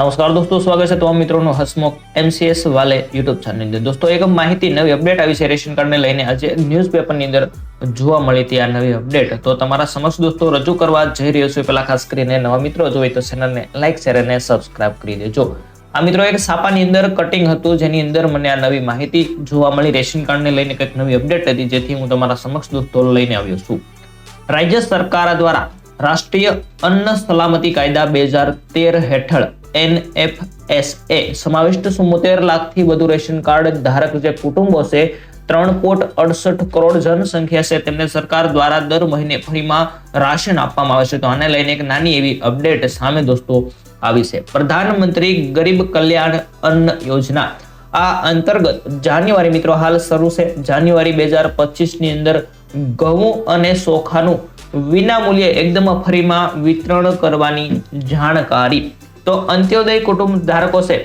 નમસ્કાર દોસ્તો, સ્વાગત છે તમામ મિત્રોનું હસમુખ એમસીએસ વાલે યુટ્યુબ ચેનલની અંદર. દોસ્તો, એક માહિતી, નવી અપડેટ આવી છે રેશન કાર્ડને લઈને. આજે ન્યૂઝપેપરની અંદર જોવા મળી હતી આ નવી અપડેટ તો તમારા સમક્ષ દોસ્તો, રજૂ કરવા જઈ રહ્યો છું. પેલા ખાસ કરીને નવા મિત્રો જોઈ તો ચેનલને લાઈક શેર અને સબસ્ક્રાઇબ કરી દેજો. આ મિત્રો, એક સાપાની અંદર કટિંગ હતું, જેની અંદર મને આ નવી માહિતી જોવા મળી. રેશન કાર્ડને લઈને કંઈક નવી અપડેટ હતી, જેથી હું તમારા સમક્ષ દોસ્તો લઈને આવ્યો છું. રાજ્ય સરકાર દ્વારા રાષ્ટ્રીય અન્ન સલામતી કાયદા બે હજાર તેર હેઠળ એનએફએસએ સમાવિષ્ટ સુમોતેર લાખથી વધુ રેશન કાર્ડ ધારક જે કુટુંબો છે, ત્રણ કોટ અડસઠ કરોડ જનસંખ્યા છે, તેમને સરકાર દ્વારા દર મહિને ફ્રીમાં રાશન આપવામાં આવે છે. તો આને લઈને એક નાની એવી અપડેટ સામે દોસ્તો આવી છે. પ્રધાનમંત્રી ગરીબ કલ્યાણ અન્ન યોજના. આ અંતર્ગત જાન્યુઆરી મિત્રો હાલ શરૂ છે. જાન્યુઆરી બે હજાર પચીસની અંદર ઘઉં અને ચોખાનું વિનામૂલ્યે એકદમ ફ્રીમાં વિતરણ કરવાની જાણકારી. તો અંત્યોદય કુટુંબ ધારકો છે.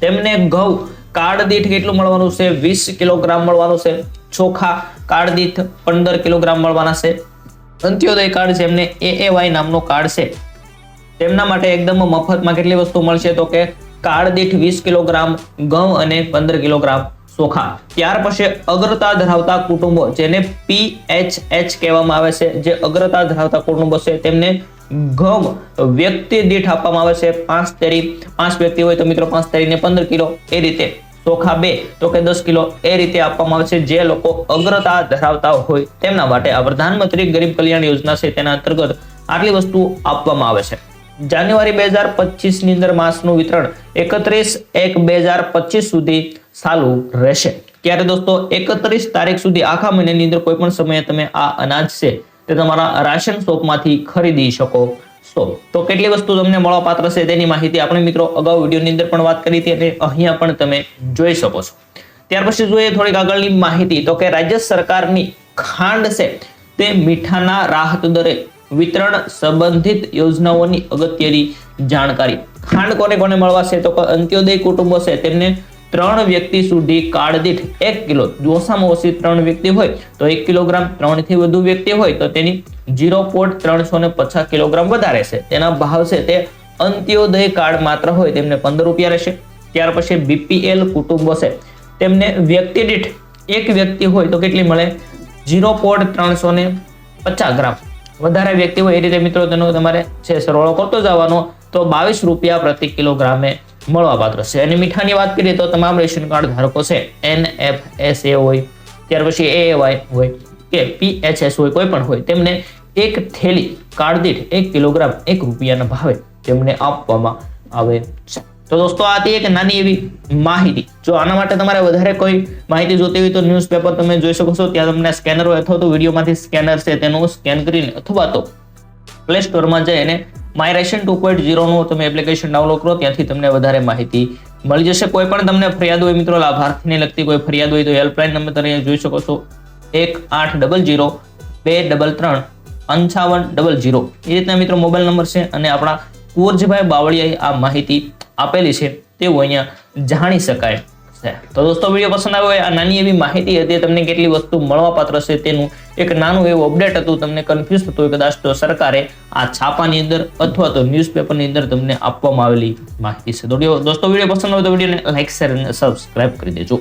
તેમને ઘઉં કાર્ડ દીઠ કેટલું મળવાનું છે? વીસ કિલોગ્રામ મળવાનું છે. ચોખા કાર્ડ દીઠ પંદર કિલોગ્રામ મળવાના છે. અંત્યોદય કાર્ડ જેમને એ એ વાય નામનો કાર્ડ છે. તેમના માટે એકદમ મફતમાં કેટલી વસ્તુ મળશે? તો કે કાર્ડ દીઠ વીસ કિલોગ્રામ, ઘઉં અને પંદર કિલોગ્રામ. ચોખા ત્યાર પછી અગ્રતા ધરાવતા કુટુંબો, જેને પીએચએચ કહેવામાં આવે છે, જે અગ્રતા ધરાવતા કુટુંબો છે, તેમને ઘઉં વ્યક્તિ દીઠ આપવામાં આવે છે, પાંચ તેરી, પાંચ વ્યક્તિ હોય તો મિત્રો પાંચ તેરીને પંદર કિલો, એ રીતે. ચોખા બે, તો કે દસ કિલો, એ રીતે આપવામાં આવે છે, જે લોકો અગ્રતા ધરાવતા હોય તેમના માટે આ પ્રધાનમંત્રી ગરીબ કલ્યાણ યોજના છે, તેના અંતર્ગત આટલી વસ્તુ આપવામાં આવે છે. જાન્યુઆરી બે હજાર પચીસની અંદર માસનું વિતરણ એકત્રીસ એક બે હજાર પચીસ સુધી ચાલુ રહેશે. ત્યારે દોસ્તો, એકત્રીસ તારીખ સુધી આખા મહિનાની અંદર કોઈ પણ સમયે તમે આ અનાજ છે તે તમારા રાશન શોપમાંથી ખરીદી શકો છો. તો કેટલી વસ્તુ તમને મળવા છે તેની માહિતી આપણે મિત્રો અગાઉ વિડીયોની અંદર પણ વાત કરી હતી અને અહીંયા પણ તમે જોઈ શકો છો. ત્યાર પછી જોઈએ થોડીક આગળની માહિતી. તો કે રાજ્ય સરકારની ખાંડ છે તે મીઠાના રાહત દરે વિતરણ સંબંધિત યોજનાઓની અગત્યની જાણકારી. ખાંડ કોને કોને મળવાશે? તો અંત્યોદય કુટુંબો છે તેમને ત્રણ વ્યક્તિ સુધી કાર્ડ દીઠ એક કિલો ઓછામાં ઓછી ત્રણ વ્યક્તિ હોય તો એક કિલોગ્રામ ત્રણથી વધુ વ્યક્તિ હોય તો તેની ઝીરો પોઈન્ટ ત્રણસો ને પચાસ કિલોગ્રામ વધારે છે. તેના ભાવ છે તે અંત્યોદય કાર્ડ માત્ર હોય તેમને પંદર રૂપિયા રહેશે. ત્યાર પછી બીપીએલ કુટુંબો છે તેમને વ્યક્તિ દીઠ એક વ્યક્તિ હોય તો કેટલી મળે? ઝીરો પોઈન્ટ ત્રણસો ને પચાસ ગ્રામ. વધારે વ્યક્તિ હોય એ રીતે મિત્રો તેનો તમારે છે સરવાળો કરતો જવાનો તો બાવીસ રૂપિયા પ્રતિ કિલોગ્રામે મળવા પાત્ર છે. અને મીઠાની વાત કરીએ તો તમામ રેશન કાર્ડ ધારકો છે. એન એફ એસ એ હોય, ત્યાર પછી એ વાય હોય કે પીએચએસ હોય, કોઈ પણ હોય, તેમને એક થેલી કાર્ડ દીઠ એક કિલોગ્રામ એક રૂપિયાના ભાવે તેમને આપવામાં આવે છે. તો દોસ્તો આ હતી એક નાની એવી માહિતી. જો આના માટે તમારે વધારે કોઈ માહિતી જોતી હોય તો ન્યૂઝપેપર તમે જોઈ શકો છો. ત્યાં તમને સ્કેનર હોય અથવા તો વિડીયોમાંથી સ્કેનર છે તેનું સ્કેન કરીને અથવા તો પ્લે સ્ટોરમાં જઈ અને માય ટુ પોઈન્ટ ઝીરોનું તમે એપ્લિકેશન ડાઉનલોડ કરો. ત્યાંથી તમને વધારે માહિતી મળી જશે. કોઈ પણ તમને ફરિયાદ હોય મિત્રો, લાભાર્થીને લગતી કોઈ ફરિયાદ હોય તો હેલ્પલાઇન નંબર તમે જોઈ શકો છો. એક આઠ ડબલ જીરો બે ડબલ ત્રણ, પંચાવન ડબલ જીરો એ રીતના મિત્રો મોબાઈલ નંબર છે અને આપણા કુંવરજીભાઈ બાવળિયાએ આ માહિતી આપેલી છે તેવું અહીંયા જાણી શકાય છે. તો દોસ્તો, વીડિયો પસંદ આવ્યો આ નાની એવી માહિતી હતી, તમને કેટલી વસ્તુ મળવાપાત્ર છે તેનું એક નાનું એવું અપડેટ હતું, તમને કન્ફ્યુઝ હોય કદાચ તો સરકારે આ છાપાની અંદર અથવા તો ન્યૂઝપેપરની અંદર તમને આપવામાં આવેલી માહિતી છે. તો દોસ્તો, વીડિયો પસંદ આવે તો વિડીયોને લાઈક શેર અને સબસ્ક્રાઇબ કરી દેજો.